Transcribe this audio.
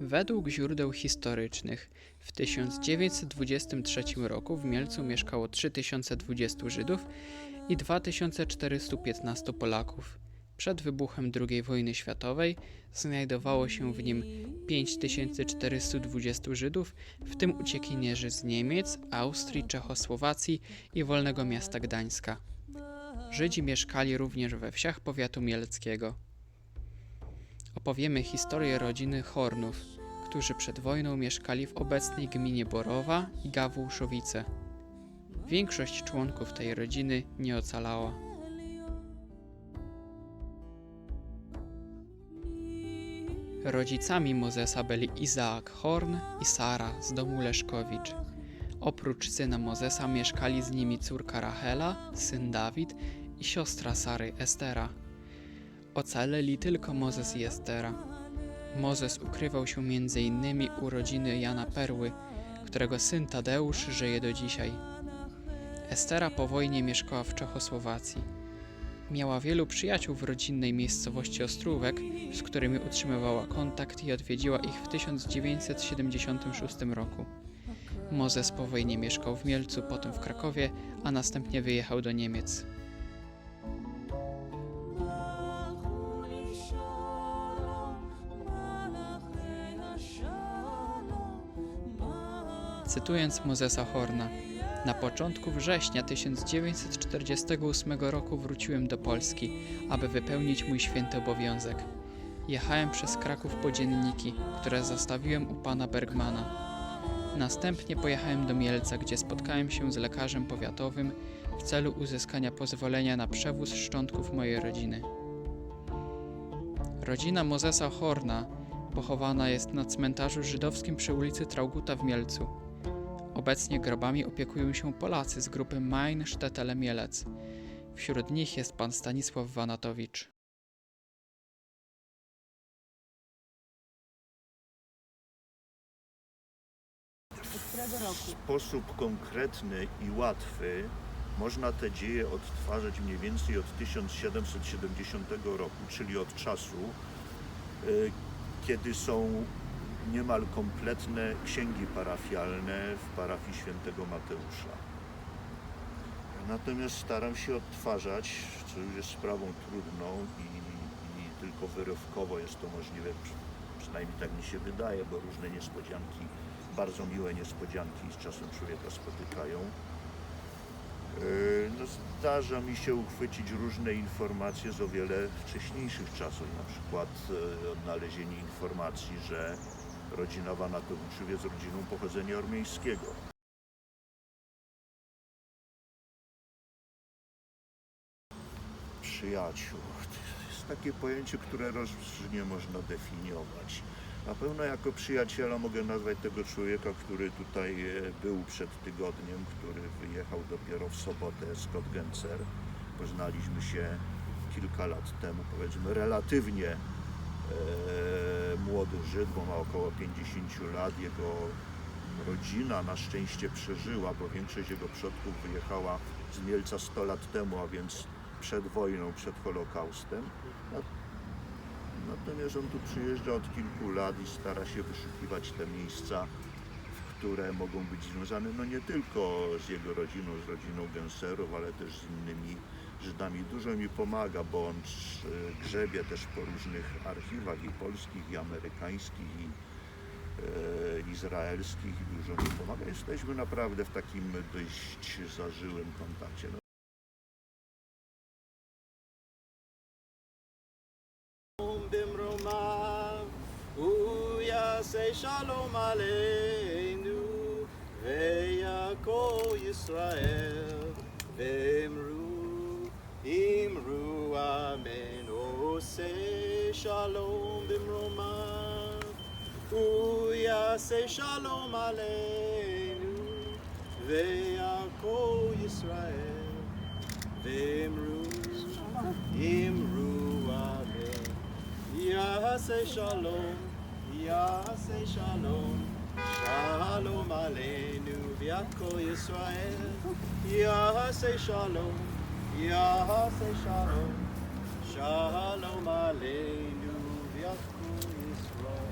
Według źródeł historycznych w 1923 roku w Mielcu mieszkało 3020 Żydów i 2415 Polaków. Przed wybuchem II wojny światowej znajdowało się w nim 5420 Żydów, w tym uciekinierzy z Niemiec, Austrii, Czechosłowacji i Wolnego Miasta Gdańska. Żydzi mieszkali również we wsiach powiatu mieleckiego. Opowiemy historię rodziny Hornów, którzy przed wojną mieszkali w obecnej gminie Borowa i Gawłuszowice. Większość członków tej rodziny nie ocalała. Rodzicami Mozesa byli Izaak Horn i Sara z domu Leszkowicz. Oprócz syna Mozesa mieszkali z nimi córka Rachela, syn Dawid i siostra Sary Estera. Ocaleli tylko Mozes i Estera. Mozes ukrywał się innymi u rodziny Jana Perły, którego syn Tadeusz żyje do dzisiaj. Estera po wojnie mieszkała w Czechosłowacji. Miała wielu przyjaciół w rodzinnej miejscowości Ostrówek, z którymi utrzymywała kontakt i odwiedziła ich w 1976 roku. Mozes po wojnie mieszkał w Mielcu, potem w Krakowie, a następnie wyjechał do Niemiec. Cytując Mozesa Horna, na początku września 1948 roku wróciłem do Polski, aby wypełnić mój święty obowiązek. Jechałem przez Kraków po dzienniki, które zostawiłem u pana Bergmana. Następnie pojechałem do Mielca, gdzie spotkałem się z lekarzem powiatowym w celu uzyskania pozwolenia na przewóz szczątków mojej rodziny. Rodzina Mozesa Horna pochowana jest na cmentarzu żydowskim przy ulicy Trauguta w Mielcu. Obecnie grobami opiekują się Polacy z grupy Main Sztetele Mielec. Wśród nich jest pan Stanisław Wanatowicz. W sposób konkretny i łatwy można te dzieje odtwarzać mniej więcej od 1770 roku, czyli od czasu, y, kiedy są niemal kompletne księgi parafialne w parafii świętego Mateusza. Natomiast staram się odtwarzać, co już jest sprawą trudną i, i tylko wyrywkowo jest to możliwe, przy- przynajmniej tak mi się wydaje, bo różne niespodzianki bardzo miłe niespodzianki z czasem człowieka spotykają. Yy, No, zdarza mi się uchwycić różne informacje z o wiele wcześniejszych czasów, na przykład e, odnalezienie informacji, że rodzina Wanatowiczów jest rodziną pochodzenia ormiejskiego. Przyjaciół. To jest takie pojęcie, które różnie można definiować. Na pewno jako przyjaciela mogę nazwać tego człowieka, który tutaj e, był przed tygodniem, który wyjechał dopiero w sobotę z Gencer. Poznaliśmy się kilka lat temu, powiedzmy relatywnie młody Żyd, bo ma około 50 lat. Jego rodzina na szczęście przeżyła, bo większość jego przodków wyjechała z Mielca 100 lat temu, a więc przed wojną, przed Holokaustem. Natomiast on tu przyjeżdża od kilku lat i stara się wyszukiwać te miejsca, które mogą być związane no nie tylko z jego rodziną, z rodziną Genserów, ale też z innymi Żydami. Dużo mi pomaga, bo on e, grzebie też po różnych archiwach i polskich, i amerykańskich, i e, izraelskich i dużo mi pomaga. Jesteśmy naprawdę w takim dość zażyłym kontakcie. No, במרומיו, הוא יעשה שלום עלינו, ויעקב ישראל, ואמרו, אמרו אמן, עושה שלום במרומיו, הוא יעשה שלום עלינו, ויעקב ישראל, ואמרו, אמרו אמן. יעשה שלום, יעשה שלום, שלום עלינו ויעקב ישראל. יעשה שלום, Yah say shalom, shalom aleinu, v'yachku Yisrael.